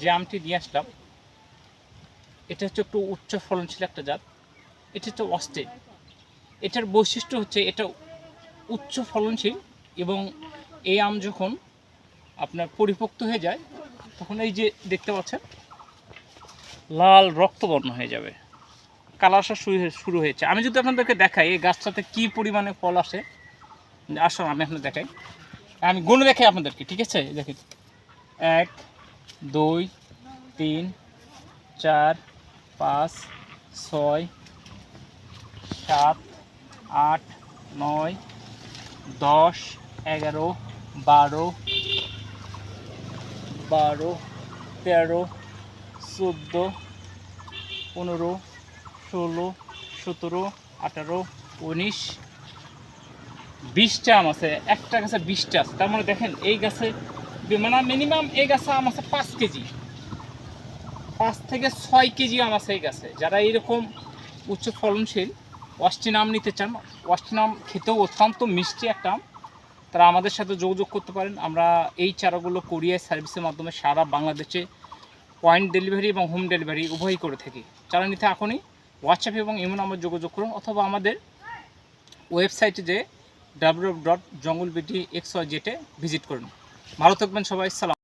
যে আমটি নিয়ে আসলাম। এটা হচ্ছে একটু উচ্চ ফলনশীল একটা জাত। এটা হচ্ছে অস্টে এটার বৈশিষ্ট্য হচ্ছে এটা উচ্চ ফলনশীল এবং এই আম যখন আপনার পরিপক্ত হয়ে যায়, তখন এই যে দেখতে পাচ্ছেন, লাল রক্তবর্ণ হয়ে যাবে। কালার আসা শুরু শুরু হয়েছে। আমি যদি আপনাদেরকে দেখাই এই গাছটাতে কী পরিমাণে ফল আসে, আসুন আমি আপনাদের দেখাই। আমি গুণ দেখাই আপনাদেরকে, ঠিক আছে? দেখেন। এক দুই, তিন, চার, পাঁচ, ছয়, সাত, আট, নয়, দশ, এগারো, বারো বারো, তেরো, চোদ্দ, পনেরো, ষোলো, সতেরো, আঠারো, উনিশ বিশটা আম আছে, একটা গাছে বিশটা আছে। তার মানে দেখেন, এই গাছে মানে মিনিমাম এই গাছে আম আছে পাঁচ কেজি। পাঁচ থেকে ছয় কেজি আম আছে এই গাছে। যারা এইরকম উচ্চ ফলনশীল অস্টিন আম নিতে চান অস্টিন আম খেতেও অত্যন্ত মিষ্টি একটা আম। তারা আমাদের সাথে যোগাযোগ করতে পারেন। আমরা এই চারাগুলো কোরিয়ার সার্ভিসের মাধ্যমে সারা বাংলাদেশে পয়েন্ট ডেলিভারি এবং হোম ডেলিভারি উভয়ই করে থাকি। চারা নিতে এখনই হোয়াটসঅ্যাপ এবং ইমো নাম্বার যোগাযোগ করুন অথবা আমাদের ওয়েবসাইটে যে ডাব্লিউ ডট জঙ্গল বিটি এক্স জেটে ভিজিট করুন। ভালো থাকবেন সবাই সালাম।